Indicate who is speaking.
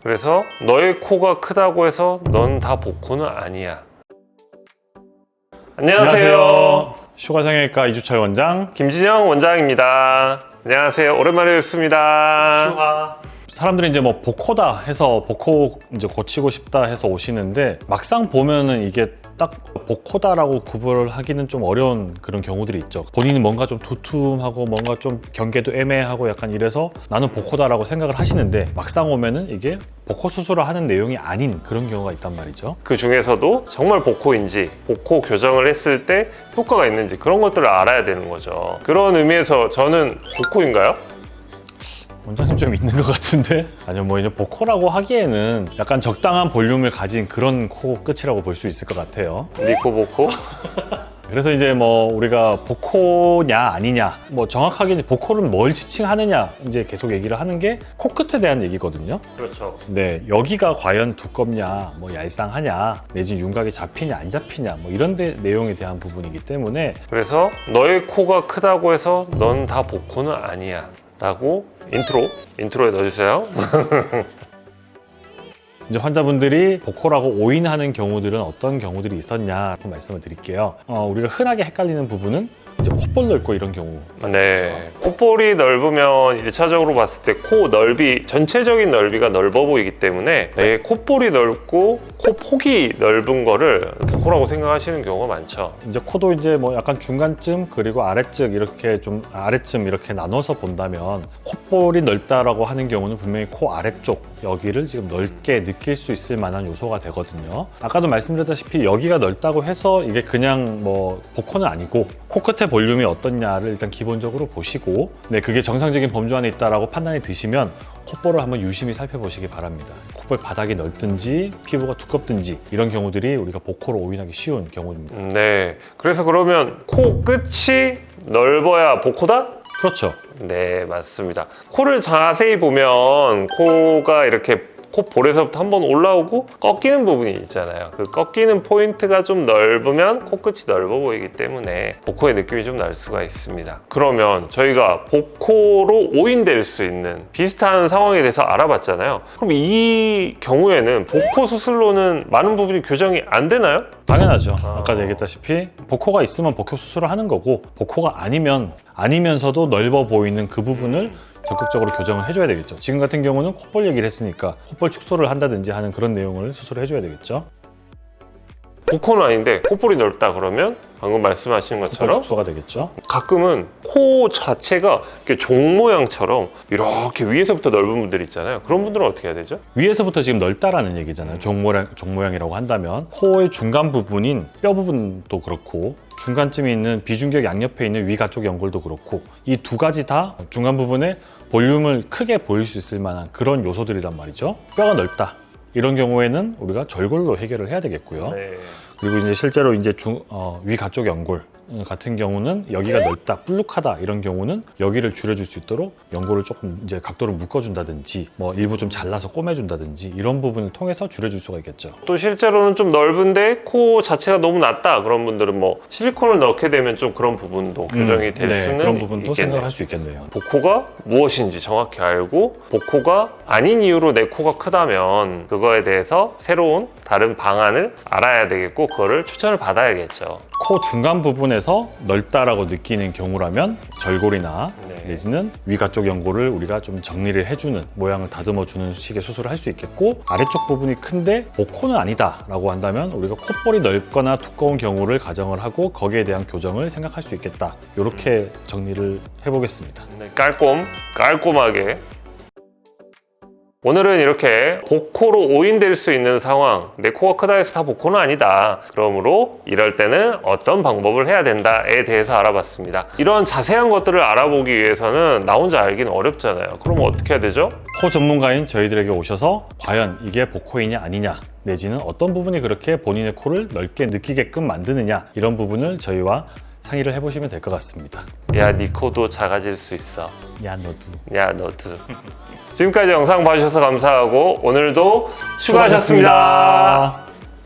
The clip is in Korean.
Speaker 1: 그래서 너의 코가 크다고 해서 넌 다 복코는 아니야. 안녕하세요.
Speaker 2: 슈가성형외과 이주철 원장.
Speaker 1: 김진영 원장입니다. 안녕하세요. 오랜만에 뵙습니다.
Speaker 2: 사람들이 이제 뭐 복코다 해서 복코 이제 고치고 싶다 해서 오시는데 막상 보면은 이게 딱 복코다라고 구분을 하기는 좀 어려운 그런 경우들이 있죠. 본인이 뭔가 좀 두툼하고 뭔가 좀 경계도 애매하고 약간 이래서 나는 복코다라고 생각을 하시는데 막상 오면은 이게 복코 수술을 하는 내용이 아닌 그런 경우가 있단 말이죠.
Speaker 1: 그 중에서도 정말 복코인지 복코 교정을 했을 때 효과가 있는지 그런 것들을 알아야 되는 거죠. 그런 의미에서 저는 복코인가요?
Speaker 2: 원장님 좀 있는 것 같은데? 아니요, 뭐 이제 복코라고 하기에는 약간 적당한 볼륨을 가진 그런 코 끝이라고 볼 수 있을 것 같아요.
Speaker 1: 니코 복코?
Speaker 2: 그래서 이제 뭐 우리가 복코냐 아니냐, 뭐 정확하게 이제 복코를 뭘 지칭하느냐 이제 계속 얘기를 하는 게 코끝에 대한 얘기거든요.
Speaker 1: 그렇죠.
Speaker 2: 네, 여기가 과연 두껍냐, 뭐 얄쌍하냐, 내지 윤곽이 잡히냐 안 잡히냐, 뭐 이런 데, 내용에 대한 부분이기 때문에
Speaker 1: 그래서 너의 코가 크다고 해서 넌다 복코는 아니야. 라고 인트로, 인트로에 넣어주세요.
Speaker 2: 이제 환자분들이 복코라고 오인하는 경우들은 어떤 경우들이 있었냐고 말씀을 드릴게요. 어, 우리가 흔하게 헷갈리는 부분은 이제 콧볼 넓고 이런 경우.
Speaker 1: 네. 콧볼이 넓으면 일차적으로 봤을 때 코 넓이, 전체적인 넓이가 넓어 보이기 때문에 내 콧볼이 넓고 코 폭이 넓은 거를 복코라고 생각하시는 경우가 많죠.
Speaker 2: 이제 코도 이제 뭐 약간 중간쯤 그리고 아래쪽 이렇게 좀 아래쯤 이렇게 나눠서 본다면 콧볼이 넓다라고 하는 경우는 분명히 코 아래쪽 여기를 지금 넓게 느낄 수 있을 만한 요소가 되거든요. 아까도 말씀드렸다시피 여기가 넓다고 해서 이게 그냥 뭐 복코는 아니고 코끝의 볼륨이 어떻냐를 일단 기본적으로 보시고 네 그게 정상적인 범주 안에 있다라고 판단이 드시면 콧볼을 한번 유심히 살펴보시기 바랍니다. 콧볼 바닥이 넓든지 피부가 두껍든지 이런 경우들이 우리가 복코로 오인하기 쉬운 경우입니다.
Speaker 1: 음, 네. 그래서 그러면 코 끝이 넓어야 복코다?
Speaker 2: 그렇죠.
Speaker 1: 네, 맞습니다. 코를 자세히 보면 코가 이렇게 코 볼에서부터 한번 올라오고 꺾이는 부분이 있잖아요. 그 꺾이는 포인트가 좀 넓으면 코끝이 넓어 보이기 때문에 복코의 느낌이 좀 날 수가 있습니다. 그러면 저희가 복코로 오인될 수 있는 비슷한 상황에 대해서 알아봤잖아요. 그럼 이 경우에는 복코 수술로는 많은 부분이 교정이 안 되나요?
Speaker 2: 당연하죠. 아 까도 얘기했다시피 복코가 있으면 복코 수술을 하는 거고 복코가 아니면 아니면서도 넓어 보이는 그 부분을 적극적으로 교정을 해줘야 되겠죠. 지금 같은 경우는 콧볼 얘기를 했으니까 콧볼 축소를 한다든지 하는 그런 내용을 수술을 해줘야 되겠죠.
Speaker 1: 복코는 아닌데 콧볼이 넓다 그러면 방금 말씀하신 것처럼
Speaker 2: 축소가 되겠죠.
Speaker 1: 가끔은 코 자체가 이렇게 종 모양처럼 이렇게 위에서부터 넓은 분들 있잖아요. 그런 분들은 어떻게 해야 되죠?
Speaker 2: 위에서부터 지금 넓다라는 얘기잖아요. 종 모양, 종 모양이라고 한다면 코의 중간 부분인 뼈 부분도 그렇고 중간쯤에 있는 비중격 양옆에 있는 위가 쪽 연골도 그렇고 이 두 가지 다 중간 부분에 볼륨을 크게 보일 수 있을 만한 그런 요소들이란 말이죠. 뼈가 넓다. 이런 경우에는 우리가 절골로 해결을 해야 되겠고요.
Speaker 1: 네.
Speaker 2: 그리고 이제 실제로 이제 중, 어, 위 가쪽 연골 같은 경우는 여기가 넓다, 불룩하다 이런 경우는 여기를 줄여줄 수 있도록 연골을 조금 이제 각도를 묶어준다든지 뭐 일부 좀 잘라서 꼬매준다든지 이런 부분을 통해서 줄여줄 수가 있겠죠.
Speaker 1: 또 실제로는 좀 넓은데 코 자체가 너무 낮다 그런 분들은 뭐 실리콘을 넣게 되면 좀 그런 부분도 교정이 될
Speaker 2: 네,
Speaker 1: 수는
Speaker 2: 그런 부분도
Speaker 1: 있겠네요.
Speaker 2: 생각을 할 수 있겠네요.
Speaker 1: 복코가 무엇인지 정확히 알고 복코가 아닌 이유로 내 코가 크다면 그거에 대해서 새로운 다른 방안을 알아야 되겠고 그거를 추천을 받아야겠죠.
Speaker 2: 코 중간 부분에서 넓다라고 느끼는 경우라면 절골이나
Speaker 1: 네.
Speaker 2: 내지는 위가 쪽 연골을 우리가 좀 정리를 해주는 모양을 다듬어 주는 식의 수술을 할 수 있겠고 아래쪽 부분이 큰데 복코는 아니다라고 한다면 우리가 콧볼이 넓거나 두꺼운 경우를 가정을 하고 거기에 대한 교정을 생각할 수 있겠다 이렇게 정리를 해보겠습니다.
Speaker 1: 네, 깔꼼, 깔꼼하게. 오늘은 이렇게 복코로 오인될 수 있는 상황, 내 코가 크다 해서 다 복코는 아니다. 그러므로 이럴 때는 어떤 방법을 해야 된다에 대해서 알아봤습니다. 이런 자세한 것들을 알아보기 위해서는 나 혼자 알기는 어렵잖아요. 그럼 어떻게 해야 되죠?
Speaker 2: 코 전문가인 저희들에게 오셔서 과연 이게 복코이냐 아니냐 내지는 어떤 부분이 그렇게 본인의 코를 넓게 느끼게끔 만드느냐 이런 부분을 저희와 상의를 해보시면 될 것 같습니다.
Speaker 1: 야, 네 코도 작아질 수 있어.
Speaker 2: 야 너도
Speaker 1: 야, 너도. 지금까지 영상 봐주셔서 감사하고 오늘도 수고하셨습니다.